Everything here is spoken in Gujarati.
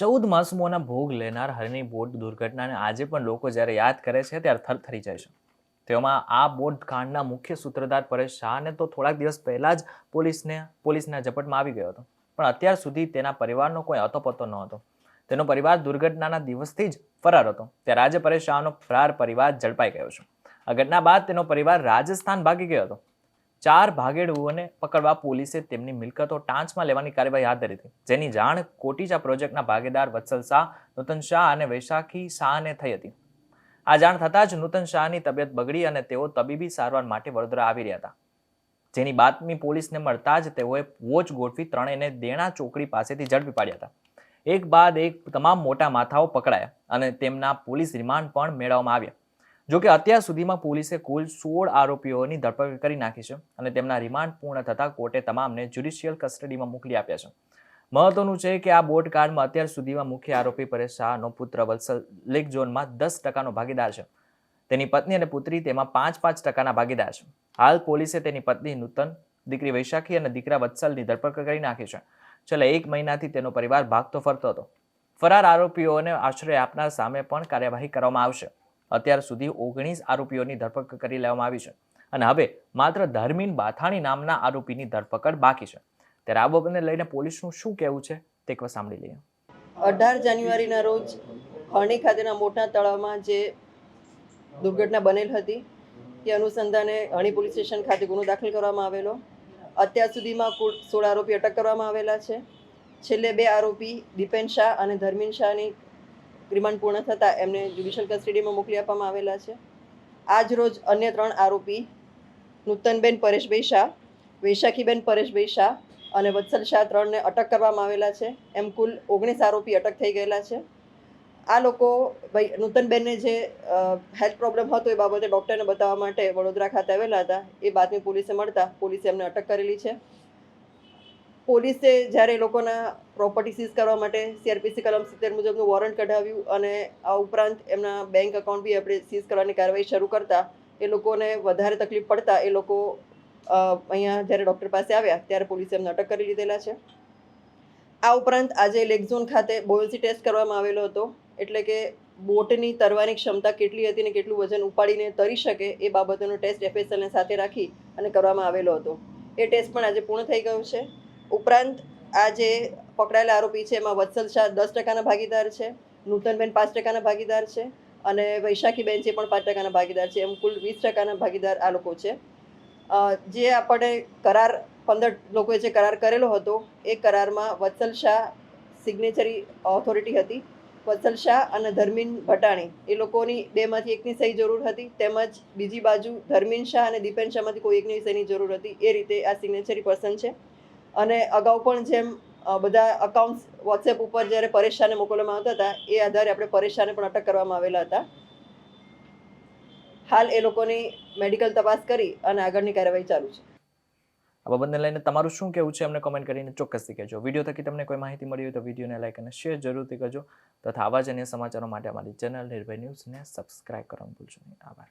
ચૌદ માસુમોના ભોગ લેનાર હરની બોટ દુર્ઘટનાને આજે પણ લોકો જ્યારે યાદ કરે છે ત્યારે થરથરી જાય છે. તેમાં આ બોટ કાંડના મુખ્ય સૂત્રધાર પરેશ શાહને તો થોડાક દિવસ પહેલા જ પોલીસને, પોલીસના ઝપટમાં આવી ગયો હતો. પણ અત્યાર સુધી તેના પરિવારનો કોઈ અતોપતો ન હતો તેનો પરિવાર દુર્ઘટનાના દિવસથી જ ફરાર હતો. ત્યારે આજે પરેશ શાહનો ફરાર પરિવાર ઝડપાઈ ગયો છે. આ ઘટના બાદ તેનો પરિવાર રાજસ્થાન ભાગી ગયો હતો. ચાર ભાગેડુઓને પકડવા પોલીસે તેમની મિલકતો ટાંચમાં લેવાની કાર્યવાહી હાથ ધરી હતી. જેની જાણ કોટીચા પ્રોજેક્ટના ભાગીદાર વત્સલ શાહ, નૂતન શાહ અને વૈશાખી શાહને થઈ હતી. આ જાણ થતાં જ નૂતન શાહની તબિયત બગડી અને તેઓ તબીબી સારવાર માટે વડોદરા આવી રહ્યા હતા. જેની બાતમી પોલીસને મળતા જ તેઓએ વોચ ગોઠવી ત્રણેયને દેણા ચોકડી પાસેથી ઝડપી પાડ્યા હતા. એક બાદ એક તમામ મોટા માથાઓ પકડાયા અને તેમના પોલીસ રિમાન્ડ પણ મેળવવામાં આવ્યા. જોકે અત્યાર સુધીમાં પોલીસે કુલ સોળ આરોપીઓની ધરપકડ કરી નાખી છે અને તેમના રિમાન્ડ પૂર્ણ થતાં કોર્ટે તમામને જ્યુડિશિયલ કસ્ટડીમાં મોકલી આપ્યા છે. મહત્વનું છે કે આ બોટ કાર્ડમાં અત્યાર સુધીમાં મુખ્ય આરોપી પરેશ શાહનો પુત્ર વત્સલ લેક ઝોનમાં દસ ટકાનો ભાગીદાર છે. તેની પત્ની અને પુત્રી તેમાં પાંચ પાંચ ટકાના ભાગીદાર છે. હાલ પોલીસે તેની પત્ની નૂતન, દીકરી વૈશાખી અને દીકરા વત્સલની ધરપકડ કરી નાખી છે. છેલ્લા એક મહિનાથી તેનો પરિવાર ભાગતો ફરતો હતો. ફરાર આરોપીઓને આશ્રય આપનાર સામે પણ કાર્યવાહી કરવામાં આવશે. અત્યાર સુધી ઓગણીસ આરોપીઓની ધરપકડ કરી લેવામાં આવી છે. અને હવે માત્ર ધર્મીન બાથાણી નામના આરોપીની ધરપકડ બાકી છે. ત્યારે આ બાબતને લઈને પોલીસનું શું કહેવું છે તે એકવાર સાંભળી લઈએ. અઢાર જાન્યુઆરીના રોજ હરણી ખાતેના મોટા તળાવમાં જે દુર્ઘટના બનેલ હતી, તે અનુસંધાને હરણી પોલીસ સ્ટેશન ખાતે ગુનો દાખલ કરવામાં આવેલો. અત્યાર સુધીમાં કુલ સોળ આરોપી અટક કરવામાં આવેલા છે. છેલ્લે બે આરોપી દીપેન શાહ અને ધર્મીન શાહની રિમાન્ડ પૂર્ણ થતાં એમને જ્યુડિશિયલ કસ્ટડીમાં મોકલી આપવામાં આવેલા છે. આજ રોજ અન્ય ત્રણ આરોપી, નૂતનબેન પરેશભાઈ શાહ, વૈશાખીબેન પરેશભાઈ શાહ અને વત્સલ શાહ ત્રણને અટક કરવામાં આવેલા છે. એમ કુલ ઓગણીસ આરોપી અટક થઈ ગયેલા છે. આ લોકો ભાઈ, નૂતનબેનને જે હેલ્થ પ્રોબ્લેમ હતો એ બાબતે ડૉક્ટરને બતાવવા માટે વડોદરા ખાતે આવેલા હતા. એ બાતમી પોલીસે મળતા પોલીસે એમને અટક કરેલી છે. પોલીસે જ્યારે લોકોના પ્રોપર્ટી સીઝ કરવા માટે સીઆરપીસી કલમ સિત્તેર મુજબનું વોરંટ કઢાવ્યું અને આ ઉપરાંત એમના બેંક એકાઉન્ટ બી આપણે સીઝ કરવાની કાર્યવાહી શરૂ કરતા, એ લોકોને વધારે તકલીફ પડતા એ લોકો અહીંયા જ્યારે ડૉક્ટર પાસે આવ્યા ત્યારે પોલીસે એમને અટક કરી લીધેલા છે. આ ઉપરાંત આજે લેગઝોન ખાતે બોયન્સી ટેસ્ટ કરવામાં આવેલો હતો, એટલે કે બોટની તરવાની ક્ષમતા કેટલી હતી ને કેટલું વજન ઉપાડીને તરી શકે એ બાબતોનો ટેસ્ટ એફએસએલને સાથે રાખી અને કરવામાં આવેલો હતો. એ ટેસ્ટ પણ આજે પૂર્ણ થઈ ગયો છે. ઉપરાંત આ જે પકડાયેલા આરોપી છે, એમાં વત્સલ શાહ દસ ટકાના ભાગીદાર છે, નૂતનબેન પાંચ ટકાના ભાગીદાર છે અને વૈશાખીબેન છે પણ પાંચ ટકાના ભાગીદાર છે, એમ કુલ વીસ ટકાના ભાગીદાર આ લોકો છે. જે આપણે કરાર પંદર લોકોએ જે કરાર કરેલો હતો, એ કરારમાં વત્સલ શાહ સિગ્નેચરી ઓથોરિટી હતી. વત્સલ શાહ અને ધર્મીન ભટાણી એ લોકોની બેમાંથી એકની સહી જરૂર હતી, તેમજ બીજી બાજુ ધર્મીન શાહ અને દીપેન શાહમાંથી કોઈ એકની સહીની જરૂર હતી, એ રીતે આ સિગ્નેચરી પર્સન છે. અને અગાઉ પણ જેમ બધા અકાઉન્ટ્સ વોટ્સએપ ઉપર જ્યારે પરેશાને મોકલવામાં આવતા હતા, એ આધારે આપણે પરેશાને પણ અટક કરવામાં આવેલા હતા. હાલ એ લોકોની મેડિકલ તપાસ કરી અને આગળની કાર્યવાહી ચાલુ છે. આ બાબતને લઈને તમારું શું કહેવું છે? અમને કોમેન્ટ કરીને ચોક્કસથી કહેજો. વીડિયો થકી તમને કોઈ માહિતી મળી હોય તો વિડીયોને લાઈક અને શેર જરૂરથી કરજો. તથા આવા જ અન્ય સમાચારો માટે અમારી ચેનલ નિર્ભય ન્યૂઝને સબસ્ક્રાઇબ કરવાનું ભૂલશો નહીં. આભાર.